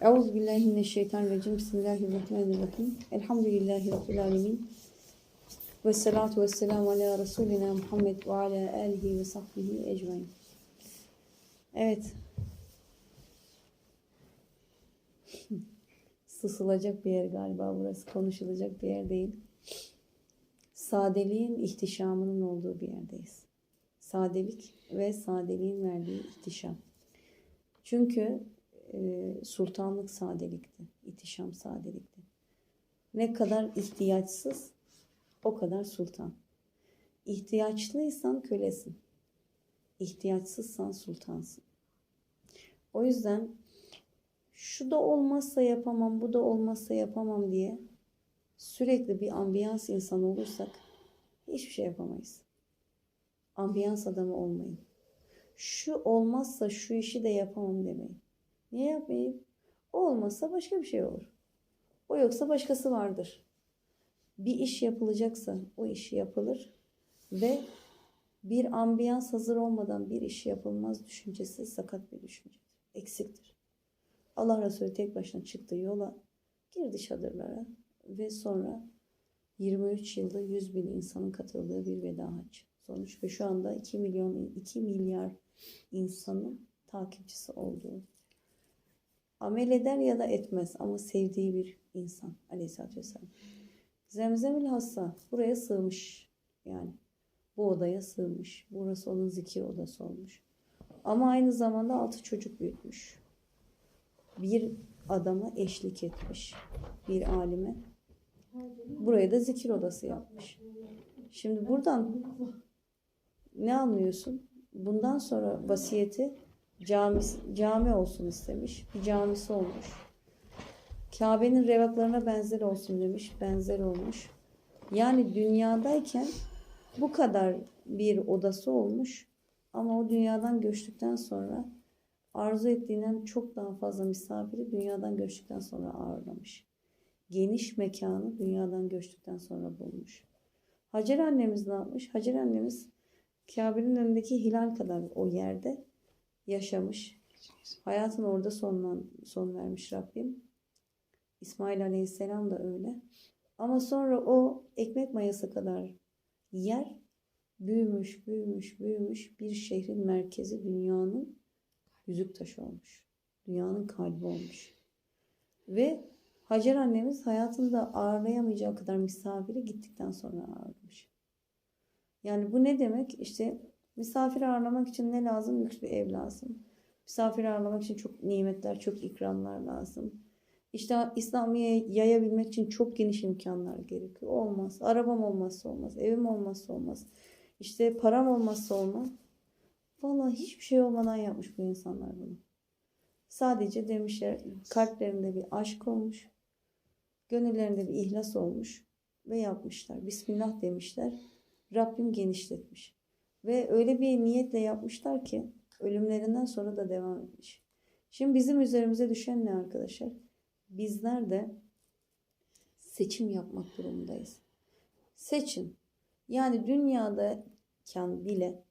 Euzu billahi mineşşeytanirracim. Bismillahirrahmanirrahim. Elhamdülillahi rabbil alamin. Ve salatu ve selamu ala Resulina Muhammed ve ala alihi ve sahbihi ecmaîn. Evet. Sısılacak bir yer galiba burası. Konuşulacak bir yer değil. Sadeliğin ihtişamının olduğu bir yerdeyiz. Sadelik ve sadeliğin verdiği ihtişam. Çünkü e, sultanlık sadelikti, ihtişam sadelikti. Ne kadar ihtiyaçsız, o kadar sultan. İhtiyaçlıysan kölesin. İhtiyaçsızsan sultansın. O yüzden şu da olmazsa yapamam, bu da olmazsa yapamam diye sürekli bir ambiyans insanı olursak hiçbir şey yapamayız. Ambiyans adamı olmayın. Şu olmazsa şu işi de yapamam demeyin. Niye yapmayayım? O olmazsa başka bir şey olur. O yoksa başkası vardır. Bir iş yapılacaksa o iş yapılır ve bir ambiyans hazır olmadan bir iş yapılmaz düşüncesi sakat bir düşüncedir. Eksiktir. Allah Resulü tek başına çıktı yola, girdi çadırlara ve sonra 23 yılda 100 bin insanın katıldığı bir veda haccı sonuç ve şu anda 2 milyon 2 milyar insanın takipçisi olduğu amel eder ya da etmez ama sevdiği bir insan aleyhissalatü vesselam. Zemzemül Hassa buraya sığmış yani bu odaya sığmış. Burası onun zikir odası olmuş. Ama aynı zamanda altı çocuk büyütmüş. Bir adama eşlik etmiş. Bir alime. Buraya da zikir odası yapmış. Şimdi buradan ne anlıyorsun? Bundan sonra vasiyeti cami, cami olsun istemiş. Bir camisi olmuş. Kabe'nin revaklarına benzer olsun demiş. Benzer olmuş. Yani dünyadayken bu kadar bir odası olmuş. Ama o dünyadan göçtükten sonra arzu ettiğinden çok daha fazla misafiri dünyadan göçtükten sonra ağırlamış. Geniş mekanı dünyadan göçtükten sonra bulmuş. Hacer annemiz ne yapmış? Hacer annemiz Kabe'nin önündeki hilal kadar o yerde yaşamış. Hayatın orada sonlan, son vermiş Rabbim. İsmail Aleyhisselam da öyle. Ama sonra o ekmek mayası kadar yer büyümüş, büyümüş, büyümüş bir şehrin merkezi dünyanın yüzük taşı olmuş. Dünyanın kalbi olmuş. Ve Hacer annemiz hayatında ağırlayamayacağı kadar misafiri gittikten sonra ağırlamış. Yani bu ne demek? İşte misafir ağırlamak için ne lazım? Lüks bir ev lazım. Misafir ağırlamak için çok nimetler, çok ikramlar lazım. İşte İslamiye yayabilmek için çok geniş imkanlar gerekiyor. Olmaz. Arabam olmazsa olmaz. Evim olmazsa olmaz. İşte param olmazsa olmaz. Vallahi hiçbir şey olmadan yapmış bu insanlar bunu. Sadece demişler kalplerinde bir aşk olmuş. Gönüllerinde bir ihlas olmuş. Ve yapmışlar. Bismillah demişler. Rabbim genişletmiş. Ve öyle bir niyetle yapmışlar ki ölümlerinden sonra da devam etmiş. Şimdi bizim üzerimize düşen ne arkadaşlar? Bizler de seçim yapmak durumundayız. Seçin. Yani dünyadayken bile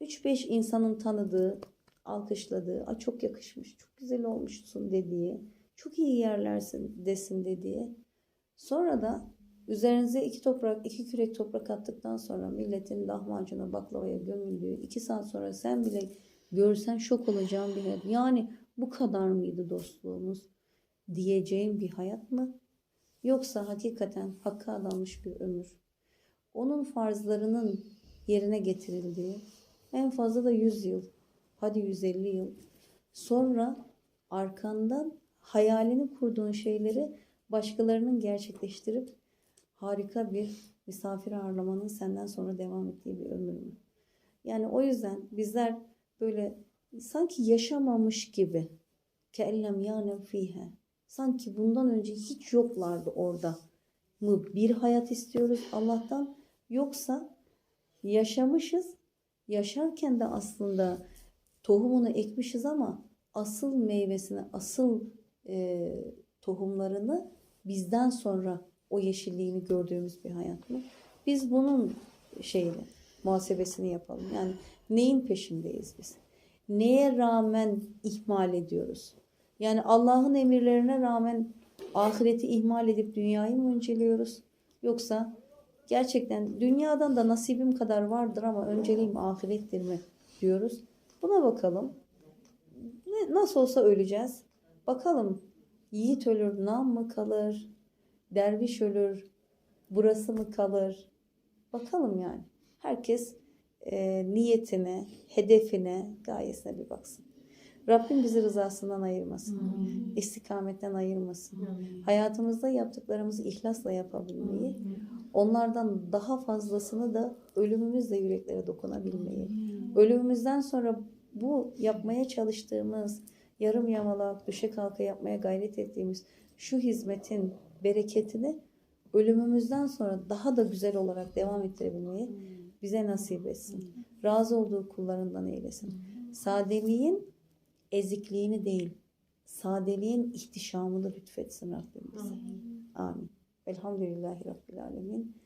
3-5 insanın tanıdığı, alkışladığı, A, çok yakışmış, çok güzel olmuşsun dediği, çok iyi yerlersin desin dediği. Sonra da üzerinize iki toprak, iki kürek toprak attıktan sonra milletin lahmacuna, baklavaya gömüldüğü, iki saat sonra sen bile görsen şok olacağın bir hayat. Yani bu kadar mıydı dostluğumuz diyeceğim bir hayat mı? Yoksa hakikaten hakka adanmış bir ömür. Onun farzlarının yerine getirildiği en fazla da 100 yıl, hadi 150 yıl. Sonra arkandan hayalini kurduğun şeyleri başkalarının gerçekleştirip harika bir misafir ağırlamanın senden sonra devam ettiği bir ömür mü? Yani o yüzden bizler böyle sanki yaşamamış gibi keellem yânem fihe sanki bundan önce hiç yoklardı orada mı bir hayat istiyoruz Allah'tan yoksa yaşamışız yaşarken de aslında tohumunu ekmişiz ama asıl meyvesini asıl e, tohumlarını bizden sonra o yeşilliğini gördüğümüz bir hayat mı? Biz bunun şeyini, muhasebesini yapalım. Yani neyin peşindeyiz biz? Neye rağmen ihmal ediyoruz? Yani Allah'ın emirlerine rağmen ahireti ihmal edip dünyayı mı önceliyoruz? Yoksa gerçekten dünyadan da nasibim kadar vardır ama önceliğim ahirettir mi diyoruz. Buna bakalım. Nasıl olsa öleceğiz. Bakalım yiğit ölür, nam mı kalır? Derviş ölür, burası mı kalır? Bakalım yani. Herkes e, niyetine, hedefine, gayesine bir baksın. Rabbim bizi rızasından ayırmasın. istikametten ayırmasın. Hayatımızda yaptıklarımızı ihlasla yapabilmeyi, onlardan daha fazlasını da ölümümüzle yüreklere dokunabilmeyi, ölümümüzden sonra bu yapmaya çalıştığımız, yarım yamalak, düşe kalka yapmaya gayret ettiğimiz şu hizmetin bereketini ölümümüzden sonra daha da güzel olarak devam ettirebilmeyi bize nasip etsin. Razı olduğu kullarından eylesin. Sadeliğin ezikliğini değil, sadeliğin ihtişamını lütfetsin Rabbim bize. Amin. Elhamdülillahi Rabbil Alemin.